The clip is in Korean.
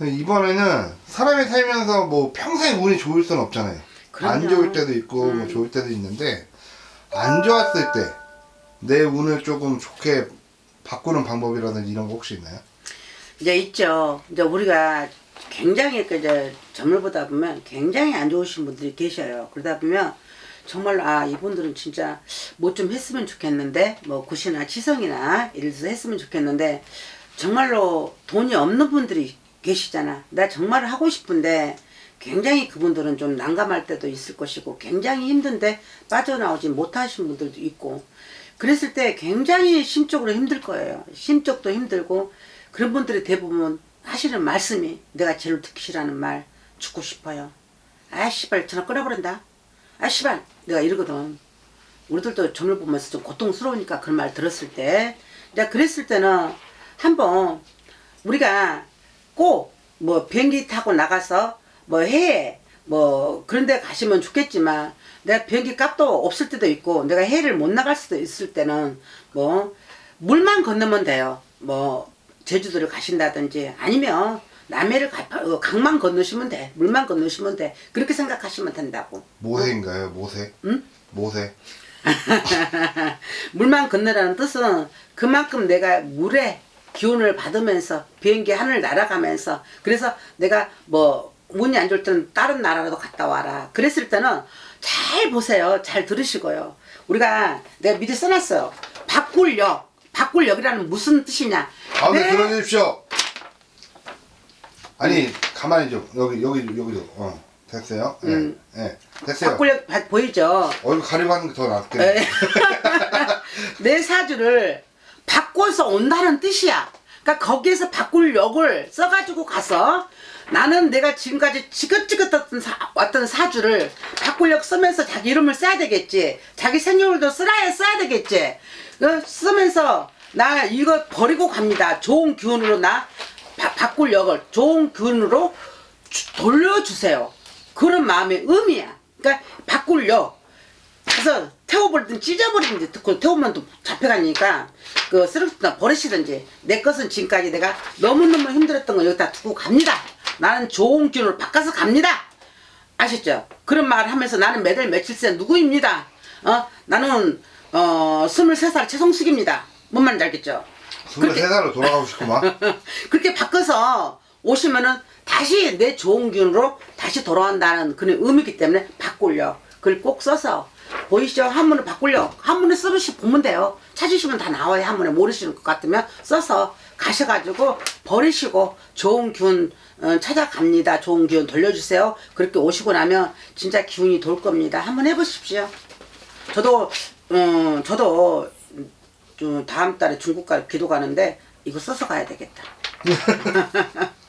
이번에는 사람이 살면서 뭐 평생 운이 좋을 수는 없잖아요. 안 그럼요. 좋을 때도 있고 뭐 좋을 때도 있는데 안 좋았을 때 내 운을 조금 좋게 바꾸는 방법이라든지 이런 거 혹시 있나요? 이제 있죠. 이제 우리가 굉장히 그 이제 점을 보다 보면 굉장히 안 좋으신 분들이 계셔요. 그러다 보면 정말 아 이분들은 진짜 뭐 좀 했으면 좋겠는데 뭐 굿이나 치성이나 이를 들어서 했으면 좋겠는데 정말로 돈이 없는 분들이 계시잖아. 나 정말 하고 싶은데 굉장히 그분들은 좀 난감할 때도 있을 것이고 굉장히 힘든데 빠져나오지 못하신 분들도 있고 그랬을 때 굉장히 심적으로 힘들 거예요. 심적도 힘들고 그런 분들이 대부분 하시는 말씀이 내가 제일 듣기 싫어하는 말 죽고 싶어요. 아 씨발 전화 끊어버린다. 아 씨발 내가 이러거든. 우리들도 점을 보면서 좀 고통스러우니까 그런 말 들었을 때 내가 그랬을 때는 한번 우리가 꼭 뭐 비행기 타고 나가서 뭐 해외 뭐 그런 데 가시면 좋겠지만 내가 비행기 값도 없을 때도 있고 내가 해외를 못 나갈 수도 있을 때는 뭐 물만 건너면 돼요. 뭐 제주도를 가신다든지 아니면 남해를 가, 어, 강만 건너시면 돼. 물만 건너시면 돼. 그렇게 생각하시면 된다고. 모세인가요? 모세? 응? 모세. 물만 건너라는 뜻은 그만큼 내가 물의 기운을 받으면서 비행기 하늘 날아가면서 그래서 내가 뭐 운이 안 좋을 때는 다른 나라라도 갔다 와라. 그랬을 때는 잘 보세요. 잘 들으시고요. 우리가 내가 미리 써놨어요. 바꿀 역. 바꿀 역이라는 무슨 뜻이냐. 아, 네, 내- 들어주십시오. 아니, 가만히 좀. 여기, 여기, 여기도. 어, 됐어요? 예, 음. 예. 됐어요. 바꿀 역 바- 보이죠? 얼굴 가리고 하는 게 더 낫겠네. 에. 내 사주를 바꿔서 온다는 뜻이야. 그러니까 거기에서 바꿀 역을 써가지고 가서 나는 내가 지금까지 지긋지긋했던 사, 왔던 사주를 바꿀 역 쓰면서 자기 이름을 써야 되겠지. 자기 생년월도 쓰라야 써야 되겠지. 그 쓰면서 나 이거 버리고 갑니다. 좋은 기운으로 나 바, 바꿀 역을 좋은 기운으로 주- 돌려주세요. 그런 마음의 의미야. 그러니까 바꿀 역. 그래서 태워버리든 찢어버리든지 듣고 태우면 또 잡혀가니까 그 쓰레기나 버리시든지 내 것은 지금까지 내가 너무너무 힘들었던 거 여기다 두고 갑니다 나는 좋은 기운으로 바꿔서 갑니다 아셨죠? 그런 말 하면서 나는 매달 며칠째 누구입니다 어 나는 어 23살 최성숙입니다 뭔 말인지 알겠죠? 23살로 돌아가고 싶구만. 그렇게 바꿔서 오시면은 다시 내 좋은 기운으로 다시 돌아온다는 그런 의미이기 때문에 바꿀려. 그걸 꼭 써서 보이시죠? 한문을 바꿀려. 한문을 써보시 보면 돼요. 찾으시면 다 나와요. 한문에 모르시는 것 같으면 써서 가셔가지고 버리시고 좋은 기운 어, 찾아갑니다. 좋은 기운 돌려주세요. 그렇게 오시고 나면 진짜 기운이 돌 겁니다. 한번 해보십시오. 저도 음 저도 좀 다음 달에 중국 가 기도 가는데 이거 써서 가야 되겠다.